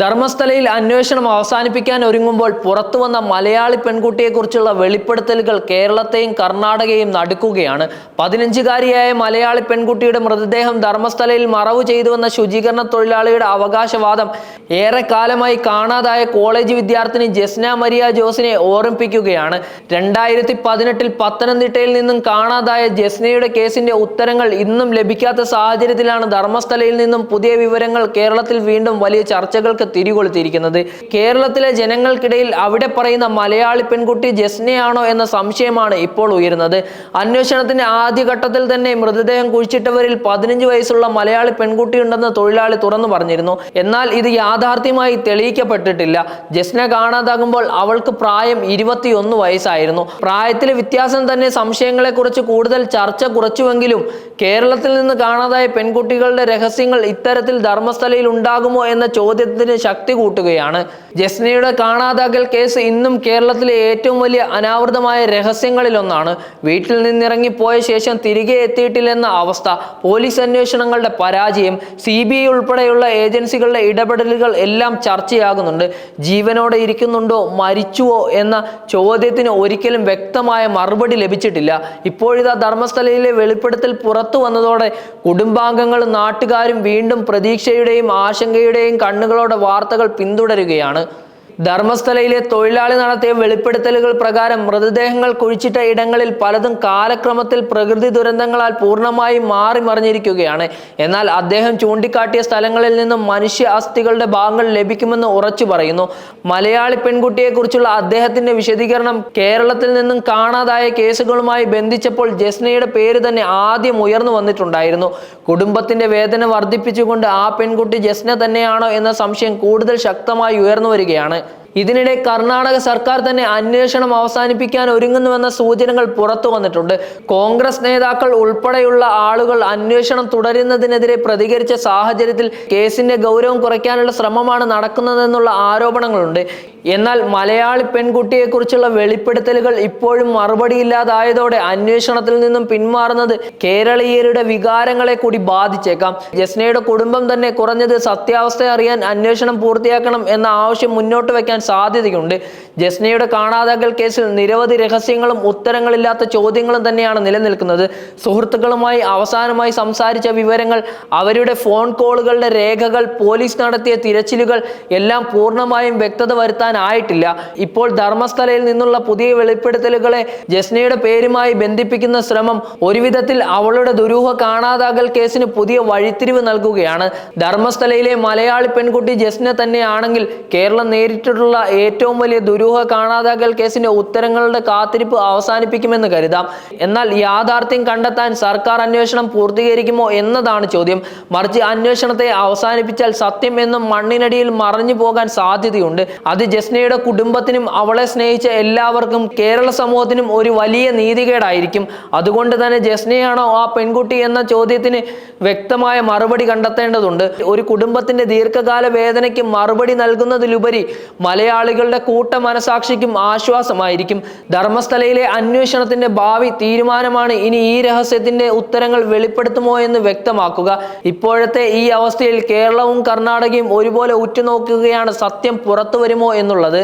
ധർമ്മസ്ഥലയിൽ അന്വേഷണം അവസാനിപ്പിക്കാൻ ഒരുങ്ങുമ്പോൾ പുറത്തുവന്ന മലയാളി പെൺകുട്ടിയെക്കുറിച്ചുള്ള വെളിപ്പെടുത്തലുകൾ കേരളത്തെയും കർണാടകയും നടുക്കുകയാണ്. പതിനഞ്ചുകാരിയായ മലയാളി പെൺകുട്ടിയുടെ മൃതദേഹം ധർമ്മസ്ഥലയിൽ മറവ് ചെയ്തുവെന്ന ശുചീകരണ തൊഴിലാളിയുടെ അവകാശവാദം ഏറെക്കാലമായി കാണാതായ കോളേജ് വിദ്യാർത്ഥിനി ജസ്ന മരിയ ജോസിനെ ഓർമ്മിപ്പിക്കുകയാണ്. രണ്ടായിരത്തി പതിനെട്ടിൽ പത്തനംതിട്ടയിൽ നിന്നും കാണാതായ ജസ്നയുടെ കേസിന്റെ ഉത്തരങ്ങൾ ഇന്നും ലഭിക്കാത്ത സാഹചര്യത്തിലാണ് ധർമ്മസ്ഥലയിൽ നിന്നും പുതിയ വിവരങ്ങൾ കേരളത്തിൽ വീണ്ടും വലിയ ചർച്ചകൾക്ക് തിരികൊളുത്തിയിരിക്കുന്നത്. കേരളത്തിലെ ജനങ്ങൾക്കിടയിൽ അവിടെ പറയുന്ന മലയാളി പെൺകുട്ടി ജസ്നയാണോ എന്ന സംശയമാണ് ഇപ്പോൾ ഉയരുന്നത്. അന്വേഷണത്തിന്റെ ആദ്യഘട്ടത്തിൽ തന്നെ മൃതദേഹം കുഴിച്ചിട്ടവരിൽ പതിനഞ്ച് വയസ്സുള്ള മലയാളി പെൺകുട്ടിയുണ്ടെന്ന് തൊഴിലാളി തുറന്നു പറഞ്ഞിരുന്നു. എന്നാൽ ഇത് യാഥാർത്ഥ്യമായി തെളിയിക്കപ്പെട്ടിട്ടില്ല. ജസ്ന കാണാതാകുമ്പോൾ അവൾക്ക് പ്രായം ഇരുപത്തിയൊന്ന് വയസ്സായിരുന്നു. പ്രായത്തിലെ വ്യത്യാസം തന്നെ സംശയങ്ങളെക്കുറിച്ച് കൂടുതൽ ചർച്ച കുറച്ചുവെങ്കിലും കേരളത്തിൽ നിന്ന് കാണാതായ പെൺകുട്ടികളുടെ രഹസ്യങ്ങൾ ഇത്തരത്തിൽ ധർമ്മസ്ഥലയിൽ ഉണ്ടാകുമോ എന്ന ചോദ്യത്തിന് ശക്തി കൂട്ടുകയാണ്. ജസ്നയുടെ കാണാതാകൽ കേസ് ഇന്നും കേരളത്തിലെ ഏറ്റവും വലിയ അനാവൃതമായ രഹസ്യങ്ങളിലൊന്നാണ്. വീട്ടിൽ നിന്നിറങ്ങിപ്പോയ ശേഷം തിരികെ എത്തിയിട്ടില്ലെന്ന അവസ്ഥ പോലീസ് അന്വേഷണങ്ങളുടെ പരാജയം സി ബി ഐ ഉൾപ്പെടെയുള്ള ഏജൻസികളുടെ ഇടപെടലുകൾ എല്ലാം ചർച്ചയാകുന്നുണ്ട്. ജീവനോടെ ഇരിക്കുന്നുണ്ടോ മരിച്ചുവോ എന്ന ചോദ്യത്തിന് ഒരിക്കലും വ്യക്തമായ മറുപടി ലഭിച്ചിട്ടില്ല. ഇപ്പോഴിതാ ധർമ്മസ്ഥലയിലെ വെളിപ്പെടുത്തൽ പുറത്തു വന്നതോടെ കുടുംബാംഗങ്ങളും നാട്ടുകാരും വീണ്ടും പ്രതീക്ഷയുടെയും ആശങ്കയുടെയും കണ്ണുകളോടെ വാർത്തകൾ പിന്തുടരുകയാണ്. ധർമ്മസ്ഥലയിലെ തൊഴിലാളി നടത്തിയ വെളിപ്പെടുത്തലുകൾ പ്രകാരം മൃതദേഹങ്ങൾ കുഴിച്ചിട്ട ഇടങ്ങളിൽ പലതും കാലക്രമത്തിൽ പ്രകൃതി ദുരന്തങ്ങളാൽ പൂർണമായും മാറി മറിഞ്ഞിരിക്കുകയാണ്. എന്നാൽ അദ്ദേഹം ചൂണ്ടിക്കാട്ടിയ സ്ഥലങ്ങളിൽ നിന്നും മനുഷ്യ അസ്ഥികളുടെ ഭാഗങ്ങൾ ലഭിക്കുമെന്ന് ഉറച്ചു പറയുന്നു. മലയാളി പെൺകുട്ടിയെക്കുറിച്ചുള്ള അദ്ദേഹത്തിന്റെ വിശദീകരണം കേരളത്തിൽ നിന്നും കാണാതായ കേസുകളുമായി ബന്ധിച്ചപ്പോൾ ജസ്നയുടെ പേര് തന്നെ ആദ്യം ഉയർന്നു വന്നിട്ടുണ്ടായിരുന്നു. കുടുംബത്തിന്റെ വേദന വർദ്ധിപ്പിച്ചുകൊണ്ട് ആ പെൺകുട്ടി ജസ്ന തന്നെയാണോ എന്ന സംശയം കൂടുതൽ ശക്തമായി ഉയർന്നു വരികയാണ്. ഇതിനിടെ കർണാടക സർക്കാർ തന്നെ അന്വേഷണം അവസാനിപ്പിക്കാൻ ഒരുങ്ങുന്നുവെന്ന സൂചനകൾ പുറത്തു വന്നിട്ടുണ്ട്. കോൺഗ്രസ് നേതാക്കൾ ഉൾപ്പെടെയുള്ള ആളുകൾ അന്വേഷണം തുടരുന്നതിനെതിരെ പ്രതികരിച്ച സാഹചര്യത്തിൽ കേസിന്റെ ഗൗരവം കുറയ്ക്കാനുള്ള ശ്രമമാണ് നടക്കുന്നതെന്നുള്ള ആരോപണങ്ങളുണ്ട്. എന്നാൽ മലയാളി പെൺകുട്ടിയെക്കുറിച്ചുള്ള വെളിപ്പെടുത്തലുകൾ ഇപ്പോഴും മറുപടിയില്ലാതായതോടെ അന്വേഷണത്തിൽ നിന്നും പിന്മാറുന്നത് കേരളീയരുടെ വികാരങ്ങളെ കൂടി ബാധിച്ചേക്കാം. ജസ്നയുടെ കുടുംബം തന്നെ കുറഞ്ഞത് സത്യാവസ്ഥ അറിയാൻ അന്വേഷണം പൂർത്തിയാക്കണം എന്ന ആവശ്യം മുന്നോട്ട് വെക്കാൻ സാധ്യതയുണ്ട്. ജസ്നയുടെ കാണാതാകൽ കേസിൽ നിരവധി രഹസ്യങ്ങളും ഉത്തരങ്ങളില്ലാത്ത ചോദ്യങ്ങളും തന്നെയാണ് നിലനിൽക്കുന്നത്. സുഹൃത്തുക്കളുമായി അവസാനമായി സംസാരിച്ച വിവരങ്ങൾ അവരുടെ ഫോൺ കോളുകളുടെ രേഖകൾ പോലീസ് നടത്തിയ തിരച്ചിലുകൾ എല്ലാം പൂർണമായും വ്യക്തത വരുത്താനായിട്ടില്ല ഇപ്പോൾ ധർമ്മസ്ഥലയിൽ നിന്നുള്ള പുതിയ വെളിപ്പെടുത്തലുകളെ ജസ്നയുടെ പേരുമായി ബന്ധിപ്പിക്കുന്ന ശ്രമം ഒരുവിധത്തിൽ അവളുടെ ദുരൂഹ കാണാതാകൽ കേസിന് പുതിയ വഴിത്തിരിവ് നൽകുകയാണ്. ധർമ്മസ്ഥലയിലെ മലയാളി പെൺകുട്ടി ജസ്ന തന്നെയാണെങ്കിൽ കേരളം നേരിട്ടിട്ടുള്ള ഏറ്റവും വലിയ ദുരൂഹ കാണാതാകൽ കേസിന്റെ ഉത്തരങ്ങളുടെ കാത്തിരിപ്പ് അവസാനിപ്പിക്കുമെന്ന് കരുതാം. എന്നാൽ യാഥാർത്ഥ്യം കണ്ടെത്താൻ സർക്കാർ അന്വേഷണം പൂർത്തീകരിക്കുമോ എന്നതാണ് ചോദ്യം. മറിച്ച് അന്വേഷണത്തെ അവസാനിപ്പിച്ചാൽ സത്യം എന്നും മണ്ണിനടിയിൽ മറഞ്ഞു പോകാൻ സാധ്യതയുണ്ട്. അത് ജസ്നയുടെ കുടുംബത്തിനും അവളെ സ്നേഹിച്ച എല്ലാവർക്കും കേരള സമൂഹത്തിനും ഒരു വലിയ നീതികേടായിരിക്കും. അതുകൊണ്ട് തന്നെ ജസ്നയാണോ ആ പെൺകുട്ടി എന്ന ചോദ്യത്തിന് വ്യക്തമായ മറുപടി കണ്ടെത്തേണ്ടതുണ്ട്. ഒരു കുടുംബത്തിന്റെ ദീർഘകാല വേദനയ്ക്ക് മറുപടി നൽകുന്നതിലുപരി മലയാളികളുടെ കൂട്ട മനസാക്ഷിക്കും ആശ്വാസമായിരിക്കും. ധർമ്മസ്ഥലയിലെ അന്വേഷണത്തിന്റെ ഭാവി തീരുമാനമാണ് ഇനി ഈ രഹസ്യത്തിന്റെ ഉത്തരങ്ങൾ വെളിപ്പെടുത്തുമോ എന്ന് വ്യക്തമാക്കുക. ഇപ്പോഴത്തെ ഈ അവസ്ഥയിൽ കേരളവും കർണാടകയും ഒരുപോലെ ഉറ്റുനോക്കുകയാണ് സത്യം പുറത്തു വരുമോ എന്നുള്ളത്.